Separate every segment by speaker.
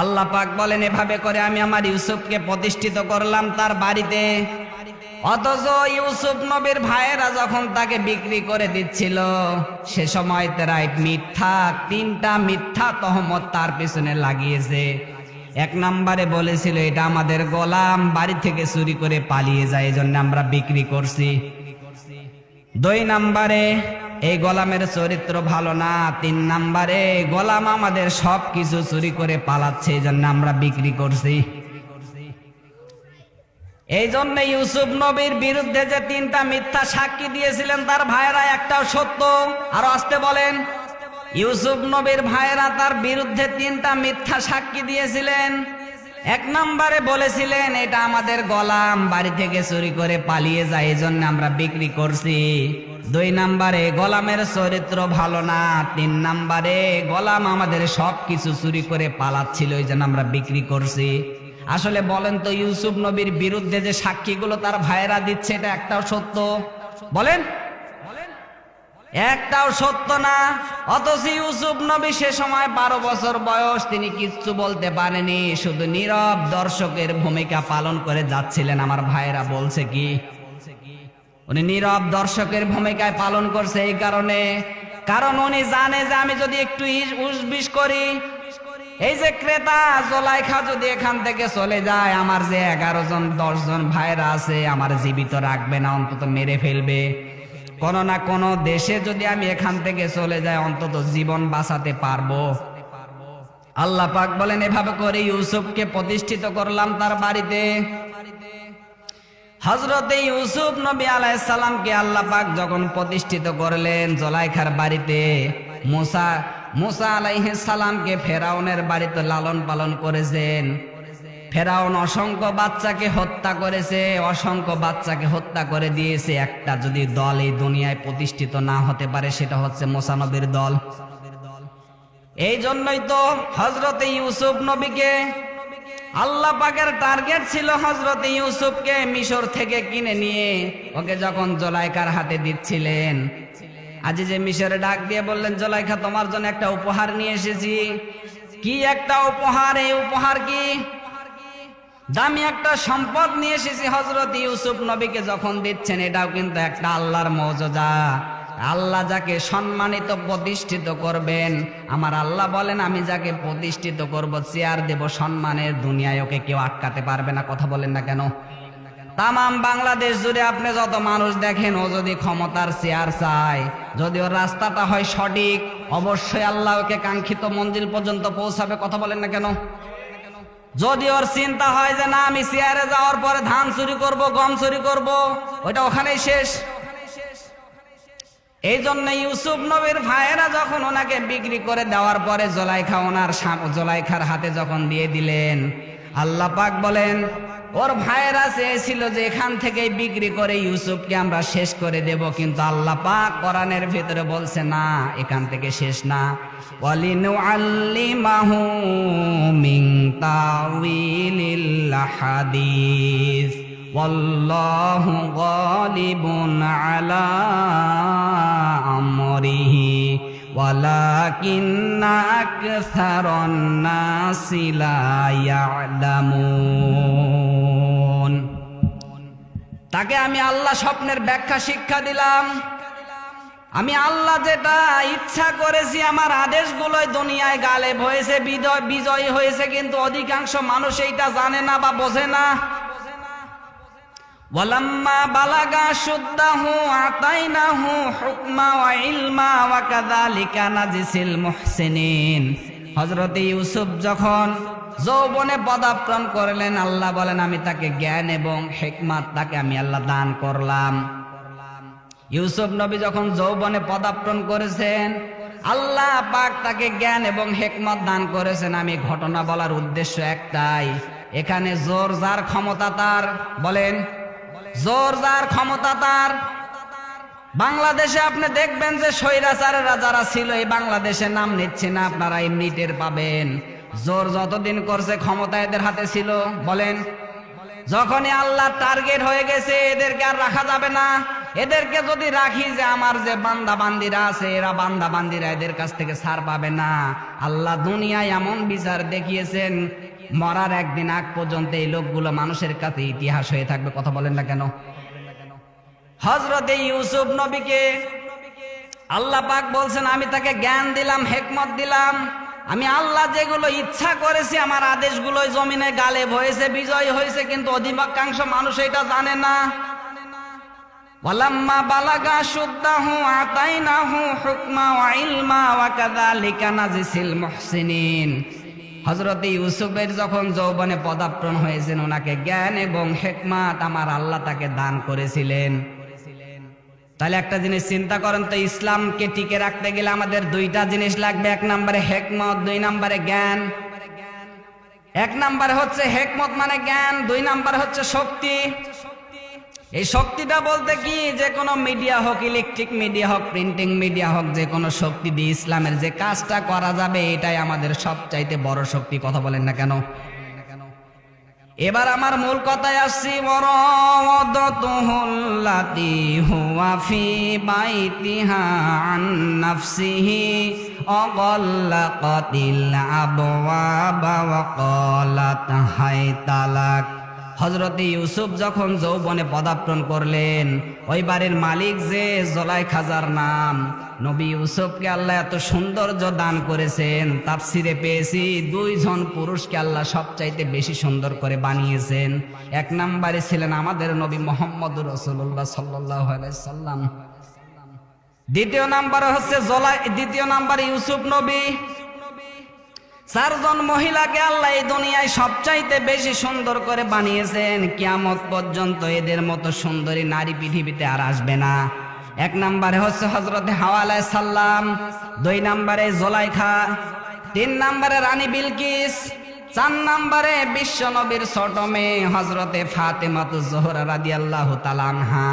Speaker 1: আল্লাহ পাক বলেন, এভাবে করে আমি আমার ইউসুফকে প্রতিষ্ঠিত করলাম তার বাড়িতে। অথচ ইউসুফ নবীর ভাইয়েরা যখন তাকে বিক্রি করে দিচ্ছিল, সে সময় তারা মিথ্যা, তিনটা মিথ্যা তহমত তার পিছনে লাগিয়েছে। এক নম্বরে বলেছিল, এটা আমাদের গোলাম, বাড়ি থেকে চুরি করে পালিয়ে যায় এই জন্য আমরা বিক্রি করছি। দুই নাম্বারে এই গোলামের চরিত্র ভালো না, তিন নাম্বারে গোলাম আমাদের সব কিছু চুরি করে পালাচ্ছে, এই জন্য আমরা বিক্রি করছি। এই জন্য ইউসুফ নবীর বিরুদ্ধে যে তিনটা মিথ্যা সাক্ষী দিয়েছিলেন, তার ভাইয়েরা একটাও সত্য। আরও আসতে বলেন, ইউসুফ নবীর ভাইয়েরা তার বিরুদ্ধে তিনটা মিথ্যা সাক্ষী দিয়েছিলেন। এক নম্বরে বলেছিলেন, এটা আমাদের গোলাম, বাড়ি থেকে চুরি করে পালিয়ে যায় এই জন্য আমরা বিক্রি করছি। দুই নম্বরে, গোলামের চরিত্র ভালো না। তিন নম্বরে, গোলাম আমাদের সব কিছু চুরি করে পালাচ্ছিল এই জন্য আমরা বিক্রি করছি। আসলে বলেন তো, ইউসুফ নবীর বিরুদ্ধে যে সাক্ষীগুলো তার ভাইয়েরা দিচ্ছে, এটা একটাও সত্য? বলেন। একটাও সত্য না। অথচ ইউসুফ নবী সে সময় বারো বছর বয়স, তিনি কিচ্ছু বলতে পারেনি, শুধু নীরব দর্শকের ভূমিকা পালন করে যাচ্ছিলেন। আমার ভাইয়েরা বলছে কি? উনি নীরব দর্শকের ভূমিকায় পালন করছে এই কারণে। কারণ উনি জানে যে আমি যদি একটু উসবিস করি, এই যে ক্রেতা জোলাইখা যদি এখান থেকে চলে যায়, আমার যে এগারো জন, দশ জন ভাইরা আছে, আমার জীবিত রাখবে না, অন্তত মেরে ফেলবে। কোনো না কোনো দেশে যদি আমি এখান থেকে চলে যাই, অন্তত জীবন বাঁচাতে পারব। আল্লাহ পাক বলেন, এভাবে করে ইউসুফকে প্রতিষ্ঠিত করলাম তার বাড়িতে। হজরতে ইউসুফ নবী আলাইসাল্লামকে আল্লাহ পাক যখন প্রতিষ্ঠিত করলেন জলাইখার বাড়িতে, মুসা মুসা আলাইহিস সালামকে ফেরাউনের বাড়িতে লালন পালন করেছেন। ফেরাউন অসংখ্য বাচ্চাকে হত্যা করেছে, অসংখ্য বাচ্চাকে হত্যা করে দিয়েছে। একটা যদি দল এই দুনিয়ায় প্রতিষ্ঠিত না হতে পারে, সেটা হচ্ছে মোসানবীর দল। এই জন্যই তো হজরতে ইউসুফ নবীকে আল্লাহ পাকের টার্গেট ছিল হজরতে ইউসুফকে মিশর থেকে কিনে নিয়ে। ওকে যখন জলাইকার হাতে দিচ্ছিলেন, আজ যে মিশরে ডাক দিয়ে বললেন জলাইখা তোমার জন্য একটা উপহার নিয়ে এসেছি। কি একটা উপহার? এই উপহার কি? দামি একটা সম্পদ নিয়ে এসেছি হজরত ইউসুফ নবীকে যখন দিচ্ছেন, এটাও কিন্তু একটা আল্লাহর মৌজা আল্লাহ যাকে সম্মানিত প্রতিষ্ঠিত করবেন, আমার আল্লাহ বলেন, আমি যাকে প্রতিষ্ঠিত করব, চেয়ার দেব, সম্মানের দুনিয়ায় ওকে কেউ আটকাতে পারবে না, কথা বলেন না কেন? তামাম বাংলাদেশ জুড়ে আপনি যত মানুষ দেখেন, ও যদি ক্ষমতার চেয়ার চায়, যদি ওর রাস্তাটা হয় সঠিক, অবশ্যই আল্লাহ ওকে কাঙ্ক্ষিত মঞ্জিল পর্যন্ত পৌঁছাবে, কথা বলেন না কেন? যদি ওর চিন্তা হয় যে না, আমি চেয়ারে যাওয়ার পরে ধান চুরি করব, গম চুরি করব, ওইটা ওখানেই শেষ। এই জন্য ইউসুফ নবীর ভাইয়েরা যখন ওনাকে বিক্রি করে দেওয়ার পরে জলাইখা ওনার জলাইখার হাতে যখন দিয়ে দিলেন আল্লাহ পাক বলেন, ওর ভাইরা চেয়েছিল যে এখান থেকে বিক্রি করে ইউসুফকে আমরা শেষ করে দেব, কিন্তু আল্লাহ পাক কোরআনের ভিতরে বলছে, না, এখান থেকে শেষ না। হাদিস আলা আমরিহি। ولكن أكثر الناس لا يعلمون তাকে আমি আল্লাহ স্বপ্নের ব্যাখ্যা শিক্ষা দিলাম আমি আল্লাহ যেটা ইচ্ছা করেছি আমার আদেশগুলোই দুনিয়ায় গালেব হয়েছে বিজয় বিজয় হয়েছে কিন্তু অধিকাংশ মানুষ এইটা জানে না বা বোঝে না শুদ্দাহু, আতাইনাহু হুকমা ওয়া ইলমা ওয়া কাযালিকা নাজিসিল মুহসিনিন। হযরত ইউসুফ যখন যৌবনে পদার্পণ করলেন, আল্লাহ বলেন, আমি তাকে জ্ঞান এবং হিকমাত, তাকে আমি আল্লাহ দান করলাম। ইউসুফ নবী যখন যৌবনে পদার্পণ করেছেন, আল্লাহ পাক তাকে জ্ঞান এবং হেকমত দান করেছেন। আমি ঘটনা বলার উদ্দেশ্য একটাই, এখানে জোর যার ক্ষমতা তার, বলেন জোর যার ক্ষমতা তার। বাংলাদেশে আপনি দেখবেন যে স্বৈরাচারেরা যারা ছিল, এই বাংলাদেশে নাম নিচ্ছে না, আপনারা এমনি টের পাবেন। জোর যতদিন করছে, ক্ষমতা এদের হাতে ছিল। বলেন, যখনই আল্লাহ টার্গেট হয়ে গেছে, এদেরকে আর রাখা যাবে না। এদেরকে যদি রাখি যে আমার যে বান্দা বান্দিরা আছে, এরা বান্দা বান্দিরা এদের কাছ থেকে ছাড় পাবে না। আল্লাহ দুনিয়ায় এমন বিচার দেখিয়েছেন মরার একদিন আগ পর্যন্ত এই লোকগুলো মানুষের কাছে ইতিহাস হয়ে থাকবে, কথা বলেন না কেন? হজরত ইউসুফ নবীকে আল্লাহ পাক বলছেন, আমি তাকে জ্ঞান দিলাম, হেকমত দিলাম। আমি আল্লাহ যেগুলো ইচ্ছা করেছি, আমার আদেশগুলো জমিনে গালে হয়েছে, বিজয় হয়েছে, কিন্তু অধিকাংশ মানুষ এটা জানে না। আতাইনাহু হুকমা হযরত ইউসুফের যখন যৌবনে পদার্পণ হয়েছেন, ওনাকে জ্ঞান এবং হেকমাত আমার আল্লাহ তাকে দান করেছিলেন। তাহলে একটা জিনিস চিন্তা করেন তো, ইসলামকে টিকে রাখতে গেলে আমাদের দুইটা জিনিস লাগবে। এক নম্বরে হেকমত, দুই নম্বরে জ্ঞান। এক নম্বরে হচ্ছে হেকমত মানে জ্ঞান, দুই নাম্বার হচ্ছে শক্তি। এই শক্তিটা বলতে কি? যে কোনো মিডিয়া হোক ইলেকট্রিক মিডিয়া হোক প্রিন্টিং মিডিয়া হোক, যে কোনো শক্তি দিয়ে ইসলামের যে কাজটা করা যাবে, এটাই আমাদের সবচাইতে বড় শক্তি, কথা বলেন না কেন? এবার আমার মূল কথায় আসছি মরদতুহুল্লাতি হুয়া ফি বাইতিহা আন নাফসিহি অগল্লাকাতিল আবওয়াবা ওয়া হাইতালাক। হজরত ইউসুফ যখন যৌবনে পদার্পণ করলেন, ওই বাড়ির মালিক যে জলাই খাজার নাম, নবী ইউসুফকে আল্লাহ এত সৌন্দর্য দান করেছেন তাফসিরে পেয়েছি দুইজন পুরুষকে আল্লাহ সবচাইতে বেশি সুন্দর করে বানিয়েছেন। এক নম্বরে ছিলেন আমাদের নবী মোহাম্মদ রসুল্লাহ সাল্লাহ সাল্লাম। দ্বিতীয় নাম্বারে হচ্ছে জলাই, দ্বিতীয় নাম্বারে ইউসুফ নবী। চারজন মহিলাকে আল্লাহ এই দুনিয়ায় সবচাইতে বেশি সুন্দর করে বানিয়েছেন। কিয়ামত পর্যন্ত এদের মতো সুন্দরী নারী পৃথিবীতে আর আসবে না। এক নম্বরে হচ্ছে হজরত হাওয়ালায় সাল্লাম দুই নম্বরে জোলাইখা, তিন নম্বরে রানী বিলকিস, চার নম্বরে বিশ্ব নবীর ছোট মেয়ে হজরতে ফাতেমাতু জোহরা রাদি আল্লাহ তালানহা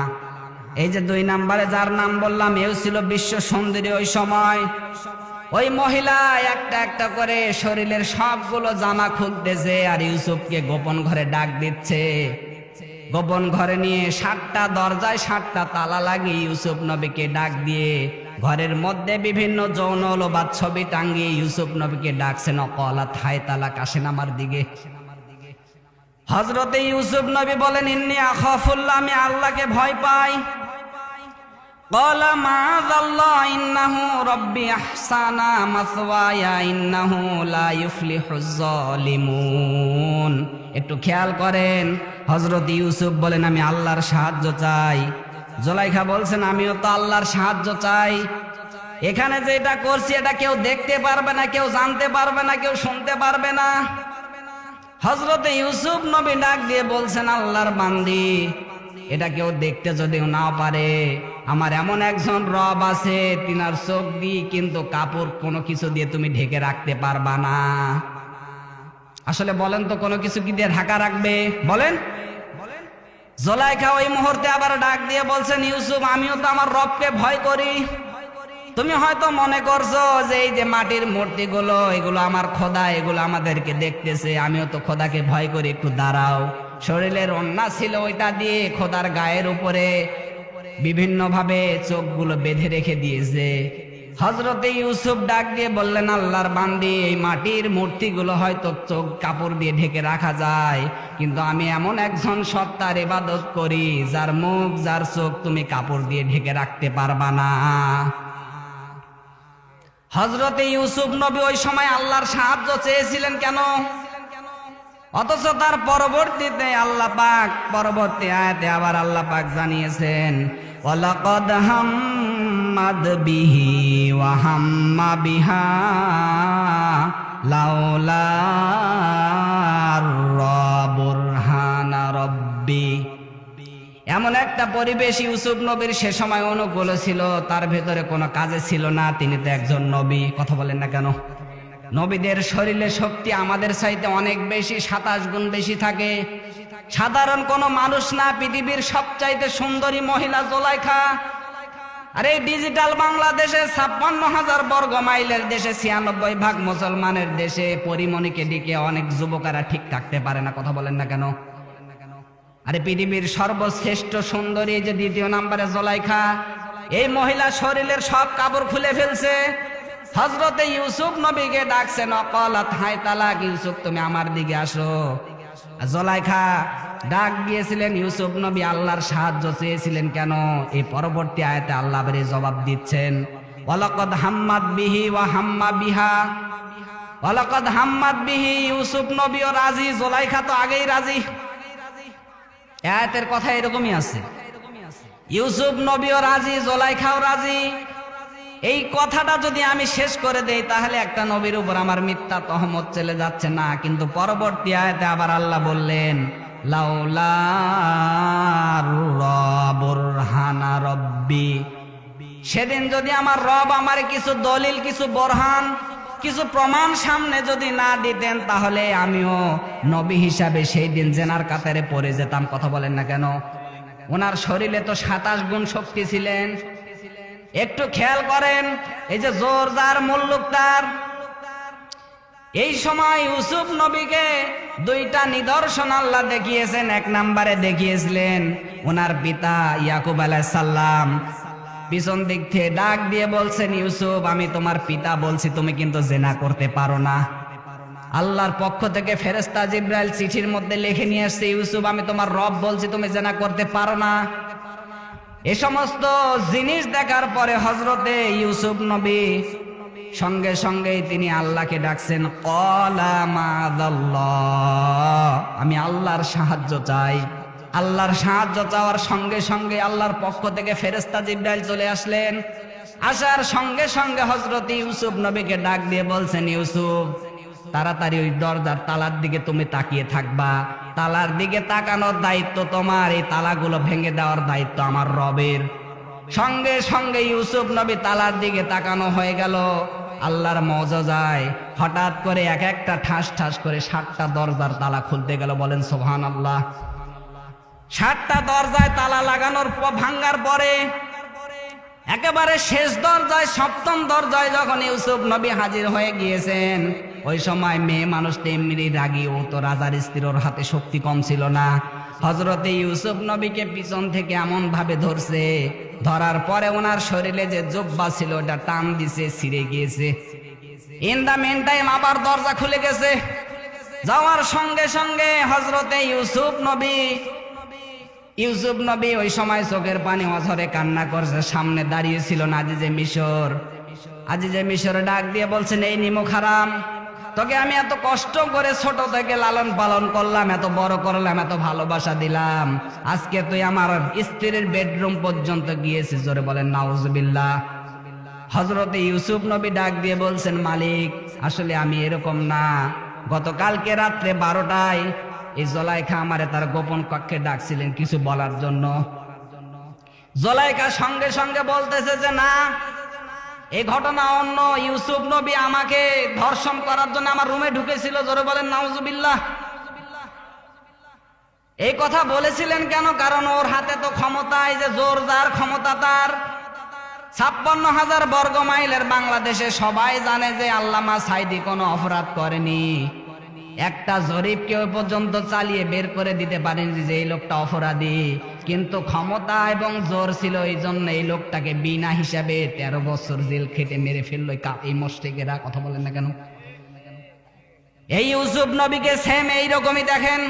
Speaker 1: এই যে দুই নম্বরে যার নাম বললাম, এও ছিল বিশ্ব সুন্দরী ওই সময়। ওই মহিলা একটা একটা করে শরীরের সবগুলো জামা খুলতেছে আর ইউসুফকে গোপন ঘরে ডাক দিচ্ছে। গোপন ঘরে নিয়ে সাতটা দরজায় সাতটা তালা লাগিয়ে ইউসুফ নবীকে ডাক দিয়ে ঘরের মধ্যে বিভিন্ন যৌন লোবাদ ছবি টাঙ্গিয়ে ইউসুফ নবীকে ডাকছেন, অকলা থাই তালা কাশেন আমার দিকে। হজরতে ইউসুফ নবী বলেন, ইন্নি আখফুল্লাহ, আমি আল্লাহকে ভয় পাই। قال معاذ الله إنه ربي أحسن مثواي إنه لا يفلح الظالمون একটু খেয়াল করেন হজরত ইউসুফ বলেন আমি আল্লাহর সাহায্য চাই জোলাইখা বলছেন আমিও তো আল্লাহর সাহায্য চাই এখানে যেটা করছি এটা কেউ দেখতে পারবে না কেউ জানতে পারবে না কেউ শুনতে পারবে না হজরতে ইউসুফ নবী ডাক দিয়ে বলছেন আল্লাহর বান্দি এটা কেউ দেখতে যদিও না পারে। আমার এমন একজন রব আছে, তিনার চোখ দিয়ে কিন্তু কাপড় কোনো কিছু দিয়ে তুমি ঢেকে রাখতে পারবা না। আসলে বলেন তো, কোনো কিছু কি দিয়ে ঢাকা রাখবে? বলেন। জলাইখা ওই মুহূর্তে আবার ডাক দিয়ে বলছেন, ইউসুফ, আমিও তো আমার রবকে ভয় করি। তুমি হয়তো মনে করছ যে এই যে মাটির মূর্তিগুলো, এগুলো আমার খোদা, এগুলো আমাদেরকে দেখতেছে, আমিও তো খোদাকে ভয় করি, একটু দাঁড়াও। শরীরের অন্যা ছিল ওইটা দিয়ে খোদার গায়ের উপরে বিভিন্ন ভাবে চোখগুলো বেঁধে রেখে দিয়েছে। হজরতে ইউসুফ ডাক দিয়ে বললেন, আল্লাহর বান্দি, এই মাটির মূর্তিগুলো হয়তো চোখ কাপড় দিয়ে ঢেকে রাখা যায়, কিন্তু আমি এমন একজন সত্তার ইবাদত করি, যার মুখ, যার চোখ তুমি কাপড় দিয়ে ঢেকে রাখতে পারবা না। হজরতে ইউসুফ নবী ওই সময় আল্লাহর সাহায্য চেয়েছিলেন কেন? অথচ তার পরবর্তীতে আল্লাহ পাক পরবর্তী আয়াতে আবার আল্লাহ পাক জানিয়েছেন, ওয়ালাকাদ হাম্মাদ বিহি ওয়া হাম্মা বিহা লাউলা এমন একটা পরিবেশ ইউসুফ নবীর সে সময় অনুকূল ছিল, তার ভেতরে কোনো কাজে ছিল না, তিনি তো একজন নবী, কথা বলেন না কেন? নবীদের শরীরে শক্তি আমাদের চাইতে অনেক বেশি, সাতাশ গুণ বেশি থাকে। সাধারণ কোনো মানুষ না, পৃথিবীর সবচাইতে সুন্দরী মহিলা জোলাইখা। আর এই ডিজিটাল বাংলাদেশে ছাপ্পান্ন হাজার বর্গ মাইলের দেশে, ছিয়ানব্বই ভাগ মুসলমানের দেশে পরিমণিকে দিকে অনেক যুবকেরা ঠিক থাকতে পারে না, কথা বলেন না কেন? আরে পৃথিবীর সর্বশ্রেষ্ঠ সুন্দরী যে দ্বিতীয় নাম্বারে জলাইখা, এই মহিলা শরীরের সব কাপড় খুলে ফেলছে। হজরতে ইউসুফ নবীকে ডাকছেন, অকলাত হাই তালাক, ইউসুফ, তুমি আমার দিকে আসো। জলাইখা ডাক দিয়েছিলেন, ইউসুফ নবী আল্লাহর সাহায্য চেয়েছিলেন, কেন? এই পরবর্তী আয়াতে আল্লাহ বেরে জবাব দিচ্ছেন, ওয়ালাকাদ হাম্মাদ বিহি ওয়া হাম্মা বিহা। ওয়ালাকাদ হাম্মাদ বিহি ইউসুফ নবী ও রাজি, জোলাইখা তো আগেই রাজি। আয়াতের কথা এরকমই আছে। ইউসুফ নবীও রাজি, জোলাইখাও রাজি। এই কথাটা যদি আমি শেষ করে দেই, তাহলে একটা নবীর উপর আমার মিথ্যা তহমত চলে যাচ্ছে না। কিন্তু পরবর্তী আয়তে আবার আল্লাহ বললেন সেদিন যদি আমার রব আমার কিছু দলিল, কিছু বরহান, কিছু প্রমাণ সামনে যদি না দিতেন, তাহলে আমিও নবী হিসাবে সেই দিন জেনার কাতারে পড়ে যেতাম। কথা বলেন না কেন? ওনার শরীরে তো সাতাশ গুণ শক্তি ছিলেন। একটু খেয়াল করেন, এই যে জোর যার মুল্লুক তার। এই সময় ইউসুফ নবীকে দুইটা নিদর্শন আল্লাহ দেখিয়েছেন, এক নাম্বারে দেখিয়েছিলেন ওনার পিতা ইয়াকুব আলাইসাল্লাম পিছন দিক থেকে ডাক দিয়ে বলছেন, ইউসুফ, আমি তোমার পিতা বলছি, তুমি কিন্তু জেনা করতে পারো না। আল্লাহর পক্ষ থেকে ফেরেস্তা জিব্রাইল চিঠির মধ্যে লিখে নিয়ে আসছে, ইউসুফ, আমি তোমার রব বলছি, তুমি জেনা করতে পারো না। এ সমস্ত জিনিস দেখার পরে হজরতে ইউসুফ নবী সঙ্গে সঙ্গেই তিনি আল্লাহকে ডাকছেন আমি আল্লাহর সাহায্য চাই। আল্লাহর সাহায্য চাওয়ার সঙ্গে সঙ্গে আল্লাহর পক্ষ থেকে ফেরেস্তা জিব্রাইল চলে আসলেন। আসার সঙ্গে সঙ্গে হজরত ইউসুফ নবীকে ডাক দিয়ে বলছেন, ইউসুফ তাড়াতাড়ি ওই দরজার তালার দিকে তুমি তাকিয়ে থাকবা। তালার দিকে তাকানোর দায়িত্ব তোমার, এই তালাগুলো ভেঙে দেওয়ার দায়িত্ব আমার রবের। সঙ্গে সঙ্গে ইউসুফ নবী তালার দিকে তাকানো হয়ে গেল। আল্লাহর মজায় হঠাৎ করে এক একটা ঠাস ঠাস করে সাতটা দরজার তালা খুলতে গেল। বলেন সোহান আল্লাহ সাতটা দরজায় তালা লাগানোর ভাঙ্গার পরে একেবারে শেষ দরজায়, সপ্তম দরজায় যখন ইউসুফ নবী হাজির হয়ে গিয়েছেন ওই সময় মেয়ে মানুষ তেমনি রাগি ও তো রাজার স্ত্রীর হাতে শক্তি কম ছিল না। হজরতে ইউসুফ নবীকে পিছন থেকে এমন ভাবে ধরছে, ধরার পরে ওনার শরীরে যে জব্বা ছিল ওটা টান দিছে, ছিঁড়ে গিয়েছে। ইন দা মেন টাইম আবার দরজা খুলে গেছে। যাওয়ার সঙ্গে সঙ্গে হজরতে ইউসুফ নবী ইউসুফ নবী ওই সময় চোখের পানি অঝরে কান্না করছে, সামনে দাঁড়িয়ে ছিল না আজিজে মিশর। আজিজে মিশর ডাক দিয়ে বলছেন, এই নিমুখ হারাম তোকে আমি এত কষ্ট করে ছোট থেকে লালন পালন করলাম, এত বড় করলাম, এত ভালোবাসা দিলাম। আজকে তুই আমার স্ত্রীর বেডরুম পর্যন্ত গিয়েছিস, জোরে বলেন, নাউজুবিল্লাহ। হজরতে ইউসুফ নবী ডাক দিয়ে বলছেন, মালিক, আসলে আমি এরকম না। গতকালকে রাত্রে বারোটায় এই জলাইখা আমারে তার গোপন কক্ষে ডাকছিলেন কিছু বলার জন্য। জলাইখা সঙ্গে সঙ্গে বলতেছে যে, না এই ঘটনা অন্য ইউসুফ নবী আমাকে ধর্ষণ করার জন্য আমার রুমে ঢুকেছিল, জোরে বলেন, নাউজুবিল্লাহ। এই কথা বলেছিলেন কেন? কারণ ওর হাতে তো ক্ষমতা, এই যে জোর যার ক্ষমতা তার। ছাপ্পান্ন হাজার বর্গ মাইলের বাংলাদেশে সবাই জানে যে আল্লামা সাইদি কোনো অপরাধ করেনি। একটা জরিপ কেউ পর্যন্ত চালিয়ে বের করে দিতে পারেনি যে এই লোকটা অপরাধী। কিন্তু ক্ষমতা এবং জোর ছিল এই জন্য এই লোকটাকে বিনা হিসাবে তেরো বছর জেল খেটে মেরে ফেলল। এই মস্টেকেরা কথা বলেন না কেন? এই ইউসুফ নবীকে সেম এইরকমই দেখেন।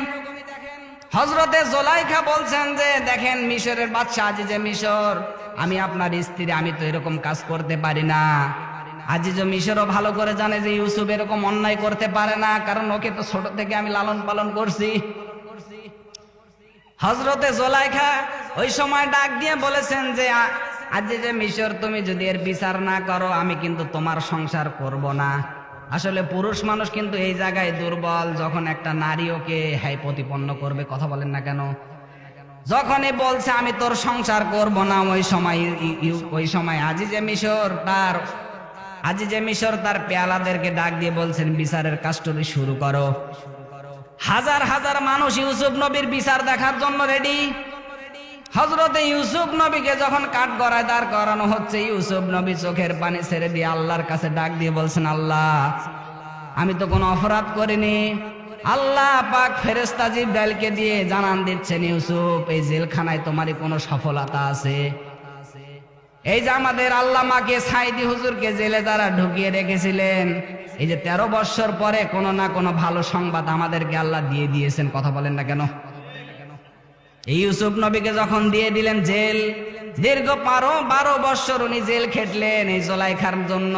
Speaker 1: হজরতে জোলাইখা বলছেন যে, দেখেন মিশরের বাচ্চা আজিজে মিশর, আমি আপনার স্ত্রী, আমি তো এরকম কাজ করতে পারি না। আজিজ মিশরও ভালো করে জানে যে ইউসুফ এরকম অন্যায় করতে পারে না, কারণ ওকে তো ছোট থেকে আমি লালন পালন করছি। হজরতে জোলাইখা ওই সময় ডাক দিয়ে বলেছেন যে, আ- আজিজে মিশর তুমি যদি এর বিচার না করো, আমি কিন্তু তোমার সংসার করব না। আসলে পুরুষ মানুষ কিন্তু এই জায়গায় দুর্বল, যখন একটা নারী ওকে হাই প্রতিপন্ন করবে, কথা বলেন না কেন? যখনই বলছে, আমি তোর সংসার করব না। ওই সময় ওই সময় আজি যে মিশর তার, আজি যে মিশর তার পেয়ালাদেরকে ডাক দিয়ে বলছেন, বিচারের কাস্টরি শুরু করো। হাজার হাজার মানুষ ইউসুফ নবীর বিচার দেখার জন্য রেডি। হজরতে ইউসুফ নবীকে যখন কাঠ গড়ায় দাঁড় করানো হচ্ছে, ইউসুফ নবী চোখের পানি ছেড়ে দিয়ে আল্লাহর কাছে ডাক দিয়ে বলছেন, আল্লাহ, আমি তো কোনো অপরাধ করিনি। আল্লাহ পাক ফেরেস্তা জিব্রাইলকে দিয়ে জানান দিচ্ছেন, ইউসুফ, এই জেলখানায় তোমারই কোনো সফলতা আছে। এই যে আমাদের আল্লাহ মাকে সাইদি হুজুরকে জেলে যারা ঢুকিয়ে রেখেছিলেন, এই যে তেরো বৎসর পরে কোনো না কোনো ভালো সংবাদ আমাদেরকে আল্লাহ দিয়ে দিয়েছেন, কথা বলেন না কেন? এই ইউসুফ নবীকে যখন দিয়ে দিলেন জেল, দীর্ঘ বারো বারো বৎসর উনি জেল খেটলেন এই জোলাইখার জন্য।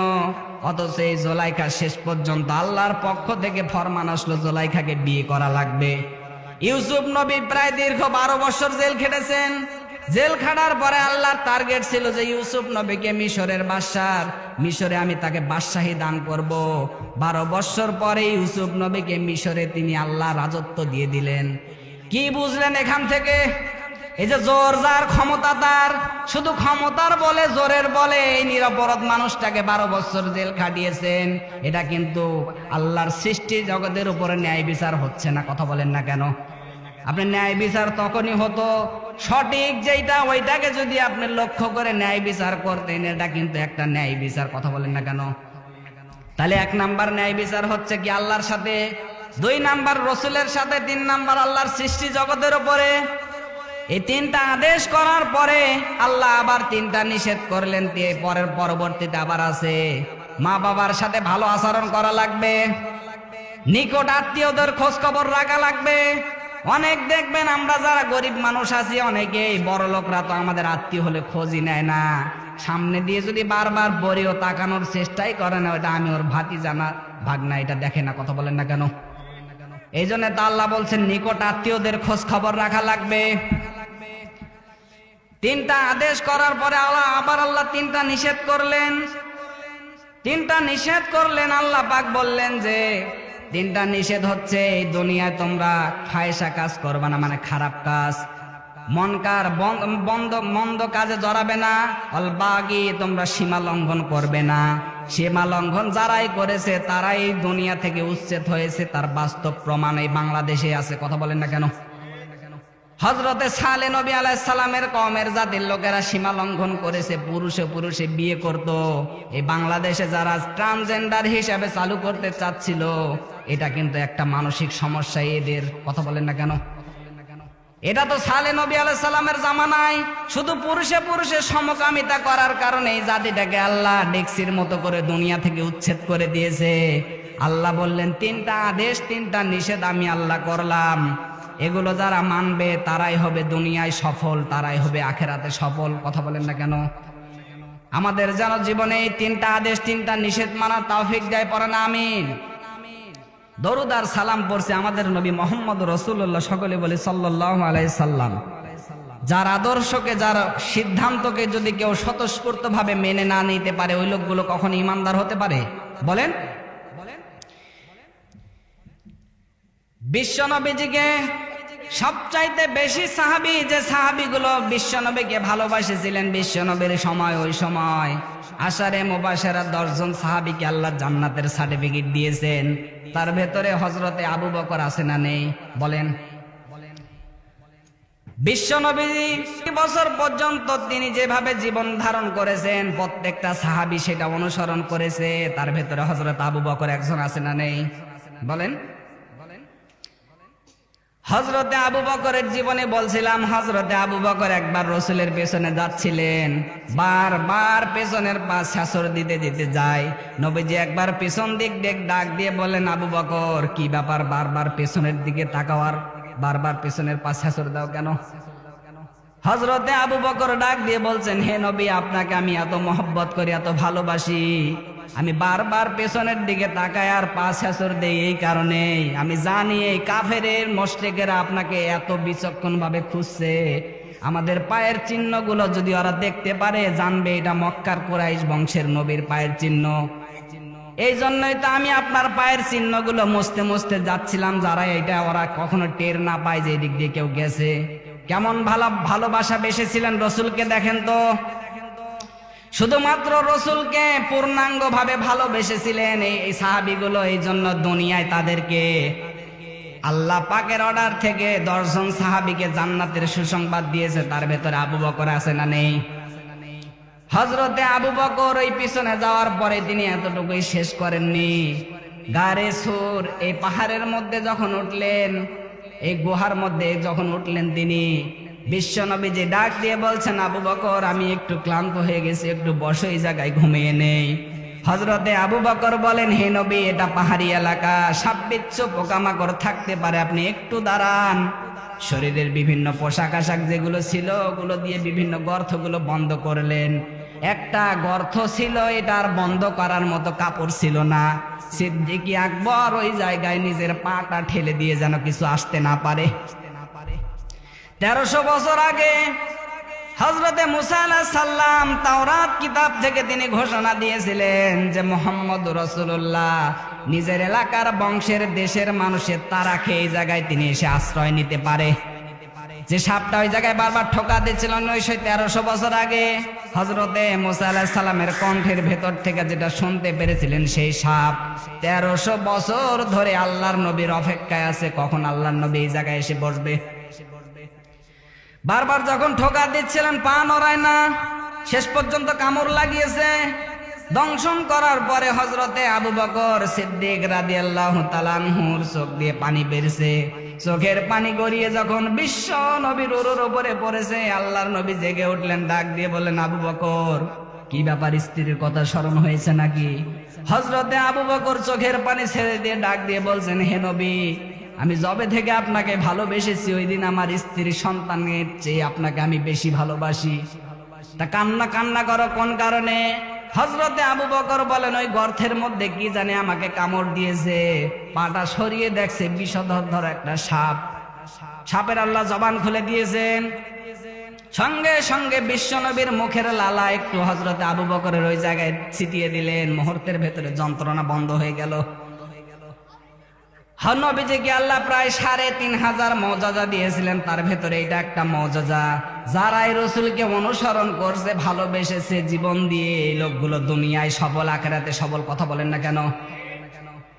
Speaker 1: অথচ এই জোলাইখা শেষ পর্যন্ত আল্লাহর পক্ষ থেকে ফরমান আসলো, জোলাইখাকে বিয়ে করা লাগবে। ইউসুফ নবী প্রায় দীর্ঘ বারো বছর জেল খেটেছেন জেল খাটার পরে আল্লাহর টার্গেট ছিল যে ইউসুফ নবীকে মিশরের বাদশার। মিশরে আমি তাকে বাদশাহী দান করব। বারো বৎসর পরে ইউসুফ নবীকে মিশরে তিনি আল্লাহ রাজত্ব দিয়ে দিলেন। কি বুঝলেন এখান থেকে? এই যে জোর যার ক্ষমতা তার, শুধু ক্ষমতার বলে, জোরের বলে এই নিরপরাধ মানুষটাকে বারো বছর জেল খাটিয়েছেন। এটা কিন্তু আল্লাহর সৃষ্টি জগতের উপরে ন্যায় বিচার হচ্ছে না, কথা বলেন না কেন? আপনি ন্যায় বিচার তখনই হতো। সঠিক যেটা ওইটাকে যদি আপনি লক্ষ্য করে ন্যায় বিচার করতেন, এটা কিন্তু একটা ন্যায় বিচার, কথা বলেন না কেন? তাহলে এক নাম্বার ন্যায় বিচার হচ্ছে কি আল্লাহর সাথে, দুই নাম্বার রসুলের সাথে, তিন নাম্বার আল্লাহর সৃষ্টি জগতের উপরে। এই তিনটা আদেশ করার পরে আল্লাহ আবার তিনটা নিষেধ করলেন দিয়ে পরের পরবর্তীতে আবার আছে। মা বাবার সাথে ভালো আচরণ করা লাগবে। নিকট আত্মীয়দের খোঁজ খবর রাখা লাগবে। অনেক দেখবেন আমরা যারা গরিব মানুষ আছি, অনেকেই বড় লোকরা তো আমাদের আত্মীয় হলে খোঁজই নেয় না। সামনে দিয়ে যদি বারবার বড়িও তাকানোর চেষ্টাই করে না ওটা আমি ওর ভাতি জানা ভাগনা, এটা দেখে না, কথা বলেন না কেন? এই জন্য তা আল্লাহ বলছেন, নিকট আত্মীয়দের খোঁজ খবর রাখা লাগবে। তিনটা আদেশ করার পরে আল্লাহ, আবার আল্লাহ তিনটা নিষেধ করলেন। তিনটা নিষেধ করলেন, আল্লাহ পাক বললেন যে তিনটা নিষেধ হচ্ছে, এই দুনিয়ায় তোমরা ফায়সা কাজ করবে না মানে খারাপ কাজ। মনকার বন- বন্ধ মন্দ কাজে জড়াবে না অলবাগি তোমরা সীমা লঙ্ঘন করবে না। সীমা লঙ্ঘন যারাই করেছে, তারাই দুনিয়া থেকে উচ্ছেদ হয়েছে, তার বাস্তব প্রমাণ এই বাংলাদেশে আছে। কথা বলেন না কেন? হজরতে সালে নবী আলাহ সালামের কমের জাতির লোকেরা সীমা লঙ্ঘন করেছে, পুরুষে পুরুষে বিয়ে করত। এই বাংলাদেশে যারা ট্রান্সজেন্ডার হিসাবে চালু করতে চাচ্ছিল, এটা কিন্তু একটা মানসিক সমস্যা এদের। কথা বলেন না কেন? এটা তো সালে নবী আলাহ সালামের জামানায় শুধু পুরুষে পুরুষে সমকামিতা করার কারণে এই জাতিটাকে আল্লাহ ডেক্সির মতো করে দুনিয়া থেকে উচ্ছেদ করে দিয়েছে। আল্লাহ বললেন, তিনটা আদেশ, তিনটা নিষেধ আমি আল্লাহ করলাম। এগুলো যারা মানবে তারাই হবে দুনিয়ায় সফল, তারাই হবে আখেরাতে সফল। কথা বলেন না কেন? আমাদের যেন জীবনে এই তিনটা আদেশ, তিনটা নিষেধ মানার তাওফিক দেয় পরে না, আমিন। দরুদার সালাম পড়ছে আমাদের নবী মোহাম্মদ রসুল্লাহ সকলে বলে সাল্লাহ আলাই সাল্লাম। যার আদর্শকে, যার সিদ্ধান্তকে যদি কেউ স্বতঃস্ফূর্ত ভাবে মেনে না নিতে পারে, ওই লোকগুলো কখন ইমানদার হতে পারে? বলেন। বিশ্বনবীজিকে সবচাইতে বেশি সাহাবি যে সাহাবিগুলো বিশ্বনবীকে ভালোবাসেছিলেন বিশ্বনবীর সময় ওই সময় আষাঢ়ে মোবাসেরা দশজন সাহাবিকে আল্লাহ জান্নাতের সার্টিফিকেট দিয়েছেন। তার ভেতরে হজরতে আবু বকর আছে না নেই? বলেন। বিশ্বনবী বছর পর্যন্ত তিনি যেভাবে জীবন ধারণ করেছেন, প্রত্যেকটা সাহাবি সেটা অনুসরণ করেছে। তার ভেতরে হজরত আবু বকর একজন আছে না নেই? বলেন। হজরতে আবু বকরের জীবনে বলছিলাম হজরতে আবু বকর একবার রসুলের পেছনে যাচ্ছিলেন। বারবার পেছনের পা শাসর দিতে দিতে যায়। নবীজি একবার পেছন দিক দেখ ডাক দিয়ে বলেন আবু বকর, কি ব্যাপার? বারবার পেছনের দিকে তাকাওয়ার বারবার পেছনের পা শাসর দাও কেন? হজরতে আবু বকর ডাক দিয়ে বলছেন, হে নবী, আপনাকে আমি এত মহব্বত করি, এত ভালোবাসি। আমি বারবার পেছনের দিকে তাকায় আর পাঁচ হাসর দেই এই কারণে আমি জানি এই কাফেরের মস্টেকেরা আপনাকে এত বিচক্ষণ ভাবে খুঁজছে। আমাদের পায়ের চিহ্নগুলো যদি ওরা দেখতে পারে, জানবে এটা মক্কার কোরাইশ বংশের নবীর পায়ের চিহ্ন। এই জন্যই তো আমি আপনার পায়ের চিহ্নগুলো মুছতে মুছতে যাচ্ছিলাম, যারা এটা ওরা কখনো টের না পায় যে এদিক দিয়ে কেউ গেছে। কেমন ভালো ভালোবাসা বেসেছিলেন রসুলকে দেখেন তো। শুধুমাত্র রসুলকে পূর্ণাঙ্গ ভাবে ভালোবেসেছিলেন এই সাহাবিগুলো, এই জন্য দুনিয়ায় তাদেরকে আল্লাহ পাকের অর্ডার থেকে দর্শন সাহাবিকে জান্নাতের সুসংবাদ দিয়েছে। তার ভেতরে আবু বকর আছে না নেই? হজরতে আবু বকর ওই পিছনে যাওয়ার পরে তিনি এতটুকুই শেষ করেননি। গারে সুর, এই পাহাড়ের মধ্যে যখন উঠলেন, এই গুহার মধ্যে যখন উঠলেন তিনি বিশ্ব নবী যে ডাক দিয়ে বলছেন, আবু বকর, আমি একটু ক্লান্ত হয়ে গেছি, একটু বসো এই জায়গায় ঘুমিয়ে নেই। হজরতে আবু বকর বলেন, হে নবী, এটা পাহাড়ি এলাকা সাপ পোকামাকড় থাকতে পারে, আপনি একটু দাঁড়ান। শরীরের বিভিন্ন পোশাক আশাক যেগুলো ছিল, ওগুলো দিয়ে বিভিন্ন গর্তগুলো বন্ধ করলেন। একটা গর্ত ছিল, এটা আর বন্ধ করার মতো কাপড় ছিল না। সিদ্দিকি আকবর ওই জায়গায় নিজের পাটা ঠেলে দিয়ে যেন কিছু আসতে না পারে। তেরোশো বছর আগে হজরতে মুসা আলাহ সাল্লাম তাওরাত কিতাব থেকে তিনি ঘোষণা দিয়েছিলেন যে মোহাম্মদ রসুল্লাহ নিজের এলাকার বংশের দেশের মানুষের তারা খেয়ে এই জায়গায় তিনি এসে আশ্রয় নিতে পারে। যে সাপটা ওই জায়গায় বারবার ঠোকা দিচ্ছিল নয়শো তেরোশো বছর আগে হজরতে মুসা আলাহ সাল্লামের কণ্ঠের ভেতর থেকে যেটা শুনতে পেরেছিলেন সেই সাপ। তেরোশো বছর ধরে আল্লাহর নবীর অপেক্ষায় আছে, কখন আল্লাহর নবী এই জায়গায় এসে বসবে? বারবার যখন ঠোকা দিচ্ছিলেন, পা নড়ায় না। শেষ পর্যন্ত কামড় লাগিয়েছে। দংশন করার পরে হজরতে আবু বকর সিদ্দিক রাদি আল্লাহ তালানহুর চোখ দিয়ে পানি বেরছে। চোখের পানি গড়িয়ে যখন বিশ্ব নবীর উরুর ওপরে পড়েছে, আল্লাহর নবী জেগে উঠলেন, ডাক দিয়ে বললেন, আবু বকর, কি ব্যাপার স্ত্রীর কথা স্মরণ হয়েছে নাকি? হজরতে আবু বকর চোখের পানি ছেড়ে দিয়ে ডাক দিয়ে বলছেন, হে নবী আমি জবে থেকে আপনাকে ভালোবেসেছি, ওই দিন আমার স্ত্রী সন্তানের চেয়ে আপনাকে আমি বেশি ভালোবাসি। তা কান্না কান্না করো কোন কারণে? হজরতে আবু বকর বলেন, ওই গর্থের মধ্যে কি জানে আমাকে কামড় দিয়েছে? পাটা সরিয়ে দেখছে, বিষধর ধর একটা সাপ। সাপের আল্লাহ জবান খুলে দিয়েছেন। সঙ্গে সঙ্গে বিশ্বনবীর মুখের লালা একটু হজরতে আবু বকরের ওই জায়গায় ছিটিয়ে দিলেন। মুহূর্তের ভেতরে যন্ত্রণা বন্ধ হয়ে গেল। নবীজিকে আল্লাহ প্রায় সাড়ে তিন হাজার মজাজা দিয়েছিলেন। তার ভেতরে এটা একটা মজাজা। যারা এই রসুলকে অনুসরণ করছে, ভালোবেসেছে জীবন দিয়ে এই লোকগুলো দুনিয়ায় সবল, আখেরাতে সবল কথা বলেন না কেন?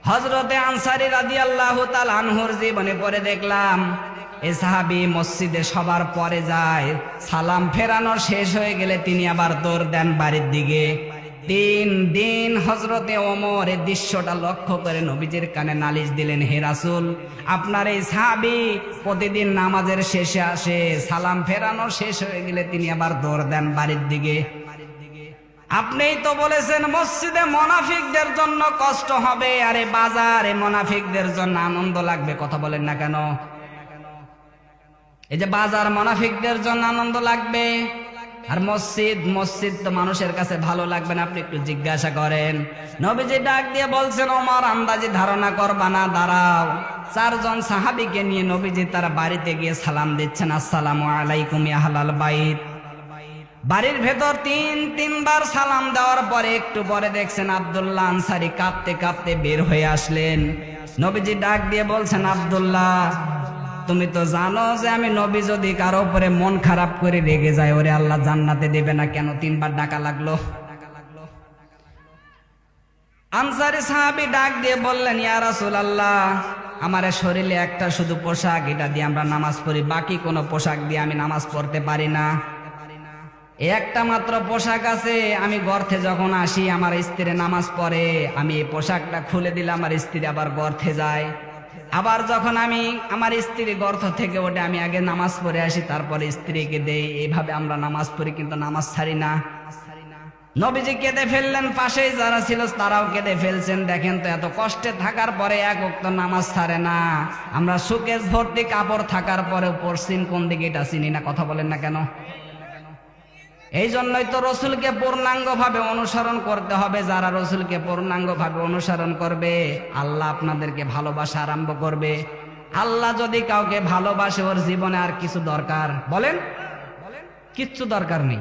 Speaker 1: হজরতে আনসারি রাজি আল্লাহ তাল আনহুর জীবনে পরে দেখলাম, এ সাহাবি মসজিদে সবার পরে যায়, সালাম ফেরানো শেষ হয়ে গেলে তিনি আবার দৌড় দেন বাড়ির দিকে। তিন দিন হজরতে ওমর এই দৃশ্যটা লক্ষ্য করে নবীজির কানে নালিশ দিলেন, হে রাসুল, আপনার এই সাহাবি প্রতিদিন নামাজের শেষে আসে, সালাম ফেরানো শেষ হয়ে গেলে তিনি আবার দৌড় দেন বাড়ির দিকে। আপনিই তো বলেছেন, মসজিদে মোনাফিকদের জন্য কষ্ট হবে, আরে বাজারে মোনাফিকদের জন্য আনন্দ লাগবে। কথা বলেন না কেন? এই যে বাজার মোনাফিকদের জন্য আনন্দ লাগবে। আর মসজিদ মসজিদ তো মানুষের কাছে ভালো লাগবে না, আপনি একটু জিজ্ঞাসা করেন। নবীজি ডাক দিয়ে বলছেন, ওমর, আন্দাজি ধারণা করবা না, দাঁড়াও। চারজন সাহাবিকে নিয়ে নবীজি তার বাড়িতে গিয়ে সালাম দিচ্ছেন, আসসালামু আলাইকুম ইয়াহালাল বাইত। বাড়ির ভেতর তিন, তিনবার সালাম দেওয়ার পরে একটু পরে দেখছেন আব্দুল্লাহ আনসারি কাঁপতে কাঁপতে বের হয়ে আসলেন। নবীজি ডাক দিয়ে বলছেন, আব্দুল্লাহ তুমি তো জানো যে আমি নবী যদি কারও উপরে মন খারাপ করে রেগে যায়, ওরে আল্লাহ জান্নাতে দেবে না কেন? তিনবার ডাকা লাগল। আনসারি সাহাবি ডাক দিয়ে বললেন, ইয়া রাসূলুল্লাহ, আমার শরীরে একটা শুধু পোশাক, এটা দিয়ে আমরা নামাজ পড়ি, বাকি কোনো পোশাক দিয়ে আমি নামাজ পড়তে পারি না। একটা মাত্র পোশাক আছে, আমি গর্থে যখন আসি, আমার স্ত্রী নামাজ পড়ে, আমি এই পোশাকটা খুলে দিলে আমার স্ত্রী আবার গর্থে যায়। আবার যখন আমি আমার স্ত্রী গর্থ থেকে ওঠে আমি আগে নামাজ পড়ে আসি, তারপরে স্ত্রীকে দেই। এইভাবে আমরা নামাজ পড়ি, কিন্তু নামাজ ছাড়ি না। নবীজি কেঁদে ফেললেন, পাশেই যারা ছিল তারাও কেঁদে ফেলছেন। দেখেন তো, এত কষ্টে থাকার পরে এক অক্ত নামাজ ছাড়ে না। আমরা সুকেশ ভর্তি কাপড় থাকার পরেও পশ্চিম কোন দিকে এটা চিনি না, কথা বলেন না কেন? এই জন্যই তো রসুলকে পূর্ণাঙ্গ ভাবে অনুসরণ করতে হবে। যারা রসুলকে পূর্ণাঙ্গ ভাবে অনুসরণ করবে, আল্লাহ আপনাদেরকে ভালোবাসা আরম্ভ করবে। আল্লাহ যদি কাউকে ভালোবাসে, ওর জীবনে আর কিছু দরকার? বলেন? কিচ্ছু দরকার নেই।